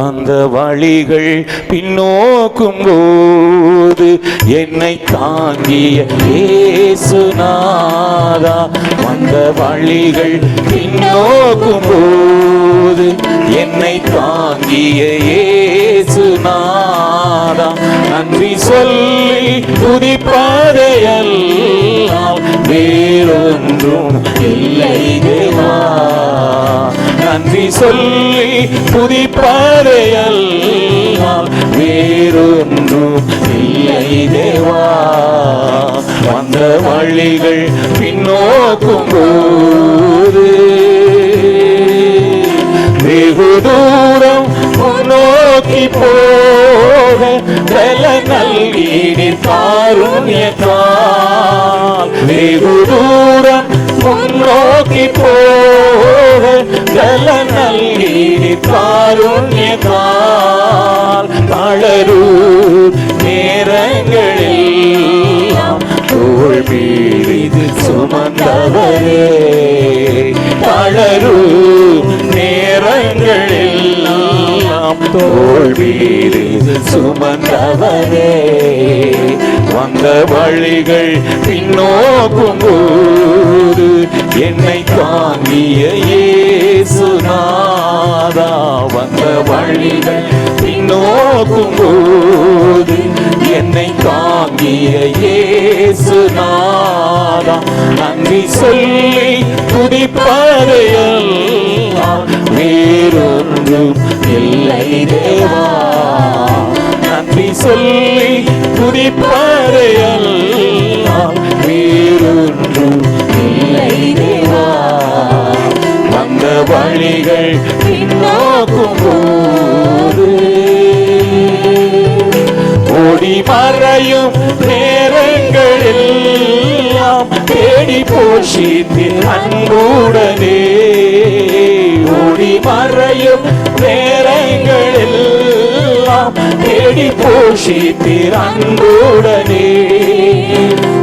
வந்த வழிகள் பின்னோக்கும் போது என்னை தாங்கிய ஏசுநாதா வந்த வழிகள் பின்னோக்கும் போது என்னை தாங்கிய ஏசுநாதா நன்றி. சொல்லி துதிப்பதையெல்லாம் வேறொன்றும் இல்லை தேவா. நன்றி சொல்லி புதிப்பறையெல்லாம் வேறொன்றும் இல்லை தேவா. வந்த வழிகள் பின்னோக்கும் போது நல்கீடின் காருண்யத்தால் வெகு தூரம் முன்னோக்கி போக வெல நல்கீடின் காருண்யத்தால் தளரு நேரங்களில் தோல் மீது சுமந்தவரே சுமந்தவரே வந்த வழிகள் பின்னோக்கும் போது என்னை தாங்கிய இயேசுநாதா. வந்த வழிகள் பின்னோக்கும் போது என்னை தாங்கிய இயேசுநாதா. நன்றி சொல்லி துதிப்பதையெல்லாம் வேறொன்றும் இல்லை தேவா. நன்றி சொல்லி துதிப்பதையெல்லாம் வேறொன்றும் இல்லை தேவா. வந்த வழிகள் பின்னாக்கும் போது ஓடி மறையும் நேரங்களெல்லாம் தேடி போஷித்து அன்புடனே. மறையும் நேரங்களில் தேடி போஷித்து அன்புடனே.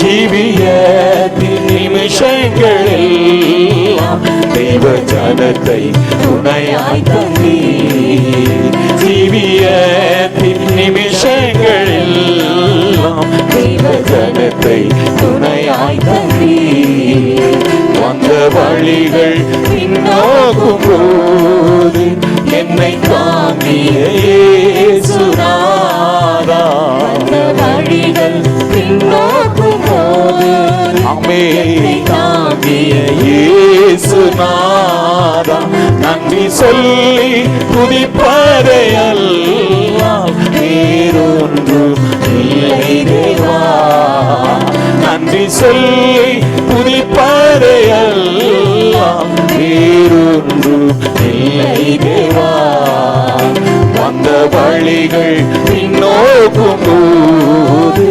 ஜீவியத்தின் நிமிஷங்களெல்லாம் தெய்வ ஜனத்தை துணையாய் தந்தி ஜீவிய நிமிஷங்களில் தெய்வ ஜனத்தை துணையாய் தந்தீர் வந்த வழிகள் பின்னோக்கும் போது என்னை தாங்கிய இயேசுநாதா வந்த வழிகள் பின்னோக்கும் போது அமே தாங்கிய இயேசுநாதா நன்றி சொல்லி துதிப்பதையெல்லாம் வேறொன்றும் இல்லை தேவா. நன்றி சொல்லி துதிப்பதையெல்லாம் வேறொன்றும் இல்லை தேவா வந்த வழிகள் பின்னோக்கும் போது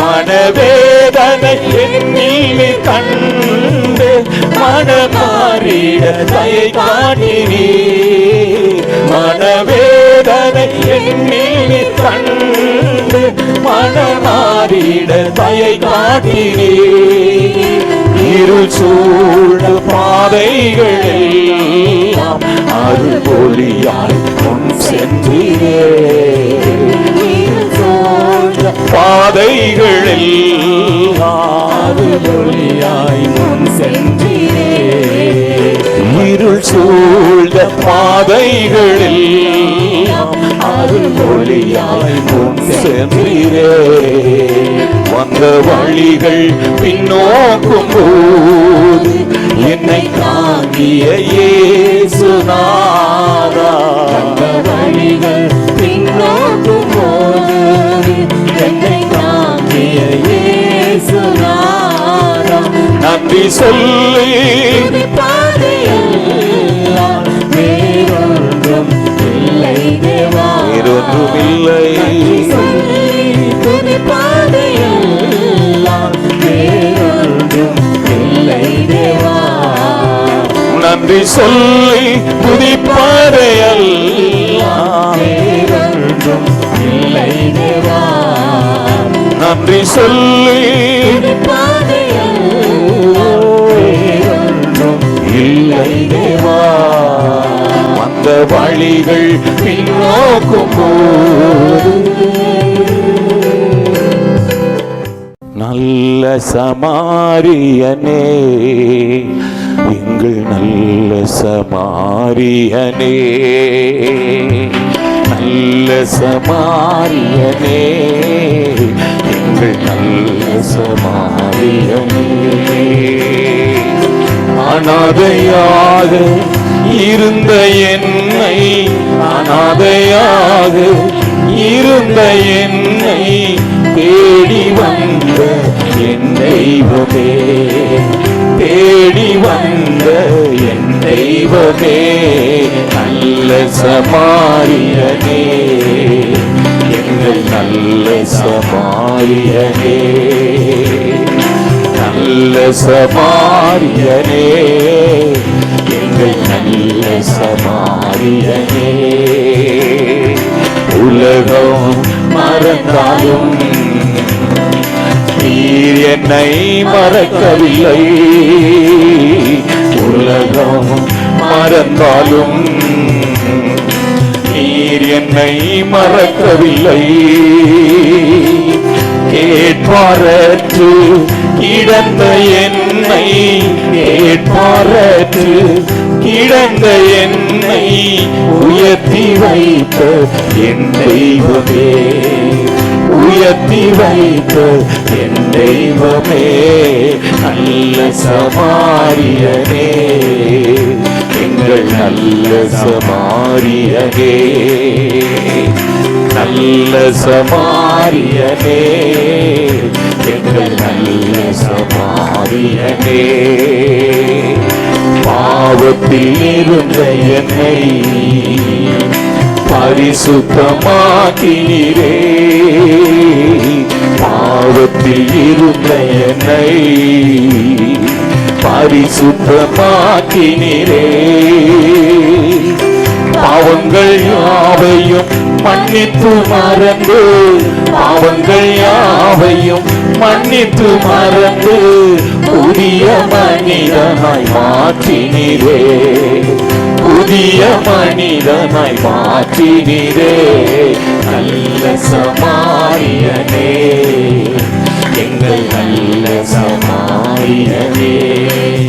மனவேதனை எண்ணில் கண்டு மனமாறிட தயை காட்டினீ மனவேதனை எண்ணில் கண்டு மனமாறிட தயை காட்டினீ இருள் சூழ்ந்த பாதைகளெல்லாம் அருள் ஒளியாய் முன் சென்றீரே சூழ்ந்த பாதைகளில் ஒளியாய் முன் சென்றீரே இருள் சூழ்ந்த பாதைகளில் அருள் ஒளியாய் முன் சென்றீரே. வந்த வழிகள் பின்னோக்கும் போது தாங்கிய இயேசுநாதா. வழிகள் பின்னோக்கும் போது என்னை தாங்கிய இயேசுநாதா. நன்றி சொல்லி வேறொன்றும் இல்லை தேவா. வேறொன்றும் இல்லை. நன்றி நன்றி சொல்லி துதிப்பாரையெல்லாம் இல்லை நன்றி சொல்லி இல்லை தேவா வந்த வழிகள் பின்னோக்கும் நல்ல சமாரியனே எங்கள் நல்ல சமாரியனே. நல்ல சமாரியனே. எங்கள் நல்ல சமாரியனே. அனாதையாக இருந்த என்னை அனாதையாக இருந்த என்னை தேடி வந்த என் தெய்வமே. தேடி வந்த என் தெய்வமே நல்ல சமாரியனே. எங்கள் நல்ல சமாரியனே நல்ல சமாரியனே. எங்கள் நல்ல சமாரியனே. உலகம் மறந்தாலும் நீர் என்னை மறக்கவில்லை. உலகம் மறந்தாலும் நீர் என்னை மறக்கவில்லை. கேட்பாரற்று கிடந்த என்னை கேட்பாரற்று கிடந்த என்னை உயர்த்தி வைத்த என் தெய்வமே. உயர்த்தி வைத்த என் தெய்வமே. நல்ல சமாரியனே. எங்கள் நல்ல சமாரியனே. நல்ல சமாரியனே. எங்கள் நல்ல சமாரியனே. பாவத்தில் இருந்த என்னை பரிசுத்தமாக்கினீரே. பாவத்தில் இருந்த என்னை பரிசுத்தமாக்கினீரே. பாவங்கள் யாவையும் மன்னித்து மறந்து பாவங்கள் யாவையும் மன்னித்து மறந்து புதிய மனிதனாய் மாற்றினீரே. புதிய மனிதனாய் மாற்றினீரே. நல்ல சமாரியனே. எங்கள் நல்ல சமாரியனே.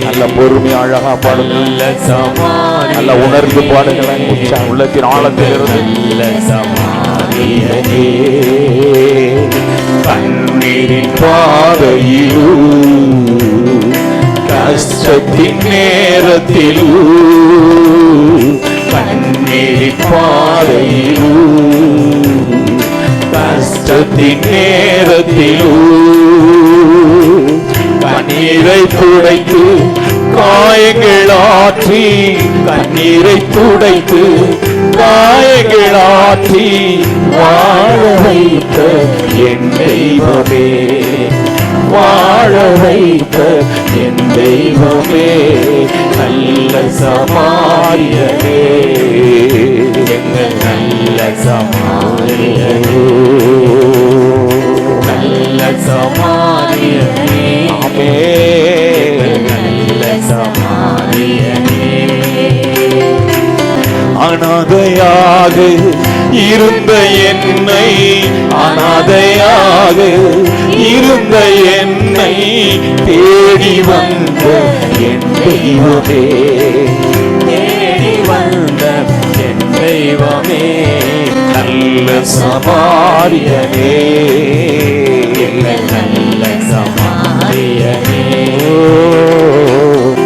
நல்ல பொறுமை அழகா பாடுங்க நல்ல சமாரி நல்ல உணர்ந்து பாடுங்களேன் உச்சா உள்ளத்தின் ஆழத்திலிருந்து. நல்ல சமாரியனே. கண்ணீரின் பாதையிலு கஷ்டத்தின் நேரத்திலு கண்ணீரின் பாதையிலு கஷ்டத்தின் நேரத்திலு கண்ணீரை துடைத்து காயங்கள் ஆற்றி கண்ணீரை துடைத்து காயங்கள் ஆற்றி வாழ வைத்த என் தெய்வமே. வாழ வைத்த என் தெய்வமே நல்ல சமாரியனே எங்கள் நல்ல சமாரியனே நல்ல சமாரியனே ஆமே நல்ல சமாரியனே அனாதையாக இருந்த என்னை அனாதையாக இருந்த என்னை தேடி வந்த என் தெய்வமே. தேடி வந்த என் தெய்வமே. நல்ல சமாரியனே. நல்ல சமாரியனே.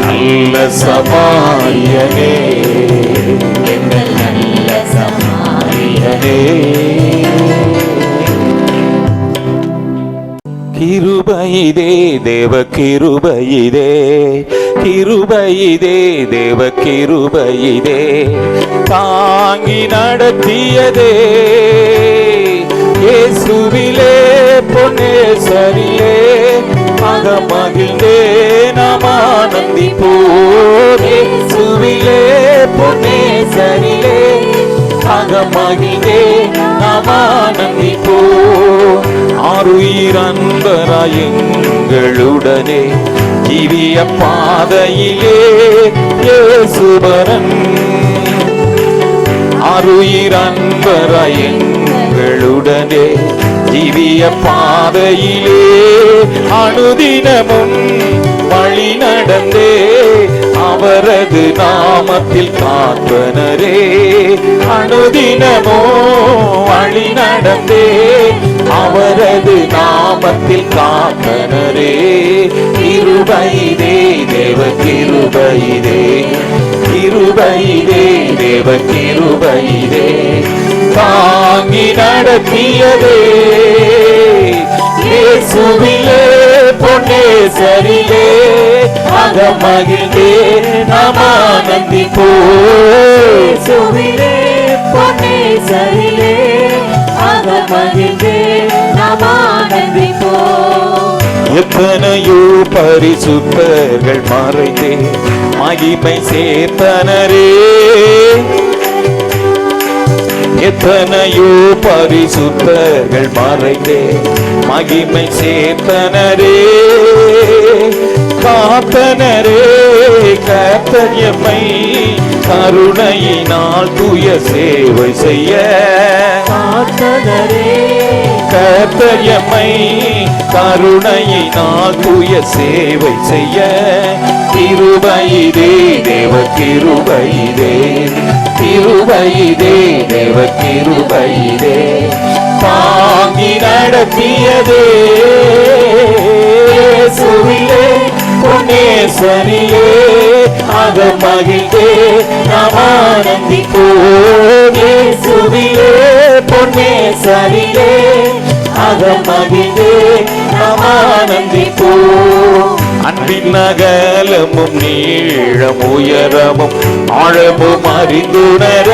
நல்ல சமாரியனே. சமாரியனே தேவ கிருபையிதே கிருபையிதே தேவ கிருபையிதே தாங்கி நடத்தியதே இயேசுவிலே பொன்னே பொன்னேசரிலே. மகமகிழ்ந்தே நாம் ஆனந்தி ஆனந்திப்போம். இயேசுவிலே பொன்னேசரிலே. அகமகிழ்ந்தே நாம் ஆனந்திப்போம் ஆறுயிரன்பராய் எங்களுடனே ஜீவிய பாதையிலே இயேசுபரன். ஆருயிர் அன்பராய் எங்களுடனே ஜீவிய பாதையிலே அனுதினமும் வழி நடந்தே அவரது நாமத்தில் காப்பனரே. அனுதினமோ வழி நடந்தே. அவரது நாமத்தில் காப்பனரே. கிருபைதே தேவ கிருபைதே கிருபைதே தேவ கிருபைதே தாங்கி நடத்தியதே. இயேசுவிலே பொன்னே சரியே சரிலே அகமகிழ்ந்தே நாம் ஆனந்திப்போ சுவிலே பொன்னே சரிலே அக மகிழ்ந்தே நாம் ஆனந்திப்போம் எத்தனையோ பரிசுத்தர்கள் மறைந்தே மகிமை சேர்த்தனரே. எத்தனையோ பரிசுத்தர்கள் மறைந்தே மகிமை சேர்த்தனரே. காத்தனரே கத்தரியம்மை கருணையினால் தூய சேவை செய்ய. பார்த்தனரே கத்தரியம்மை கருணையினால் தூய சேவை செய்ய. கிருபையிதே தேவ கிருபையிதே கிருபையிதே தேவ கிருபையிதே தாங்கி நடத்தியதே பொன்னேசரிலே அக மகிழ்ந்தே நாம் ஆனந்திப்போம். இயேசுவிலே பொன்னேசரிலே அக மகிழ்ந்தே நாம் ஆனந்திப்போம். அன்பின் அகலமும் நீளம் உயரமும் ஆழமும் அறிந்துணர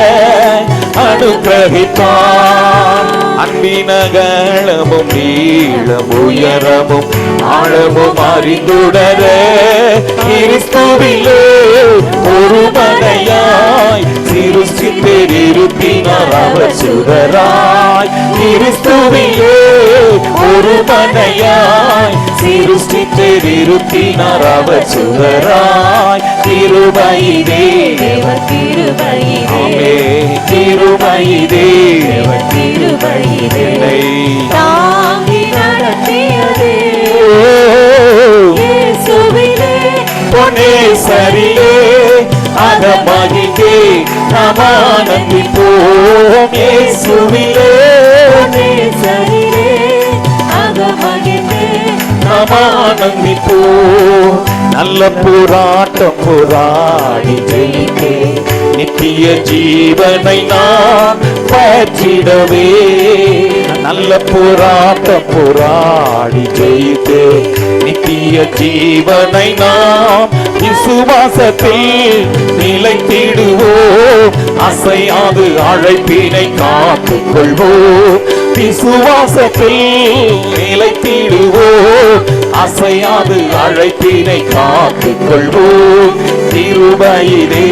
அனுகிரகித்தான் அன்பின் அகலமும் நீளம் உயரமும் ஆழமும் அறிந்துணர கிறிஸ்துவிலே ஒரு மனையாய் சிருஷ்டித்திருப்பினார் அவர் சுடராய் கிறிஸ்துவிலே ஒரு மனையாய் சிருஷ்டித்திருப்பினார் அவர் சுடராய் திருமையிலே தேவ கிருபையிலே. சரிலே அக மகிழ்ந்தே நாம் ஆனந்திப்போம் நல்ல போராட்டம் போராடி ஜெயித்தே. நித்திய ஜீவனை நான் பற்றிடவே நல்ல போராட்டம் புராடி ஜெயித்தே நித்திய ஜீவனை நாம் விசுவாசத்தில் நிலைத்திடுவோம். அசையாது அழைப்பினை காத்துக் கொள்வோம் விசுவாசத்தில் நிலைத்திடுவோம். அசையாது அழைப்பினை காத்துக் கொள்வோம் திருபயிலே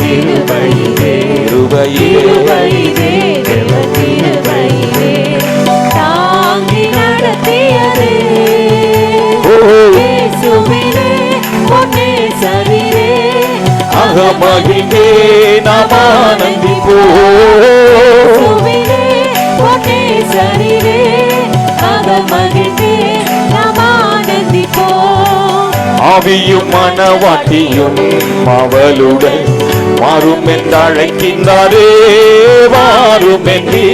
திருபயிலே திருபயிலே திருபயிலே அகமகிழ்ந்தே நாம் சரிலே அக மகிழ்ந்தே நாம் ஆனந்திப்போம் ஆவியும் மனவாட்டியும் அவளுடன் மாறும் என்று அழைக்கின்றாரே வாரும் என்றே.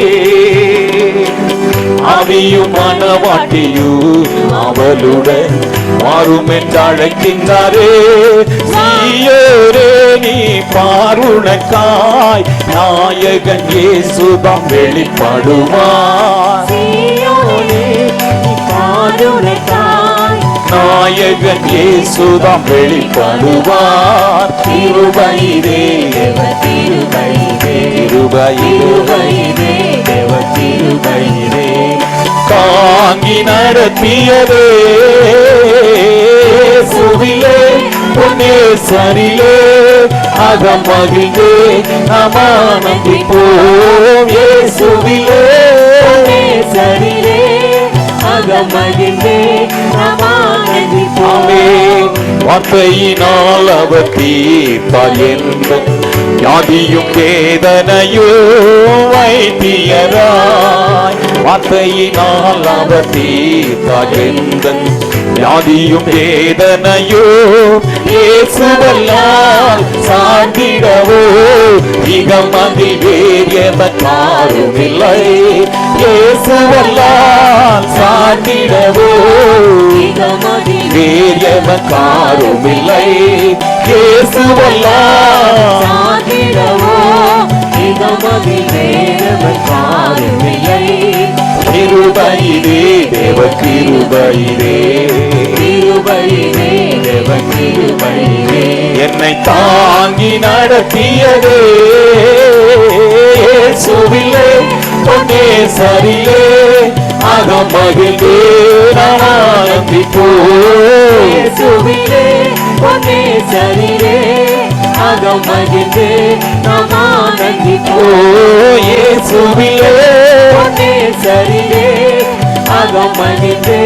ஆவியும் மனவாட்டியும் அவளுடன் மாறும் என்றழைக்கின்றாரே நீ பாருணக்காய் நாயகன் இயேசுதாம் வெளிப்படுவார். பாருணக்காய் நாயகன் இயேசுதாம் வெளிப்படுவார். திருபையிலே தேவ கிருபையிலே தாங்கி நடத்தியதே. சுவிலே பொன்னே சரிலே அகம் மகிழ்ந்தே நாம் போவே சுவிலே பொன்னே சரிலே வார்த்தையினால் அவர் தீர்த்தார் என்பன் யாதியும் வேதனையும் வைத்தியராய். வார்த்தையினால் அவர் தீர்த்தார் எந்தன் வியாதியும் வேதனையும் இயேசுவல்லால் சார்ந்திடவோ இகமதி வேறியவன் இல்லை இயேசுவல்லால் சார்ந்திடவோ இகமதில் வேறியவன் காருமில்லை இயேசுவல்லால் சாதிடவோ இகமதில் வேறவர் இல்லை கிருபையிலே தேவ கிருபையிலே கிருபையிலே தேவ கிருபையிலே என்னை தாங்கி நடத்தியதே. இயேசுவிலே பொன்னே சரியே அகம் மகிழ்ந்தே நான் ஆனந்திப்போ இயேசுவிலே பொன்னே சரிரே அகம் மகிழ்ந்து நாம் பொன்னே சரிரே அகம் மகிழ்ந்து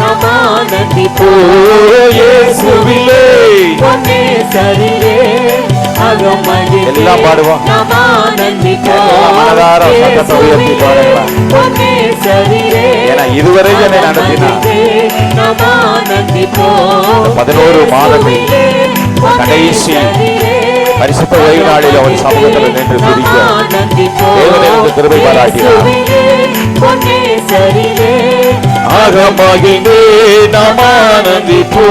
நாம் ஓ ஆனந்திப்போம் இயேசுவிலே. பொன்னே சரிரே அகம் மகிழ்ந்து எல்லாம் பாடுவோம். நாம் இதுவரை என்னை ஆனந்திப்போம். பதினோரு மாதங்கள் கடைசி பரிசுத்த ஓய்வு நாளில் அவர் சமூகத்தில் நின்று துதிக்க தேவன் எனக்கு கிருபை பாராட்டினார். அகமகிழ்ந்தே நாம் ஆனந்திப்போ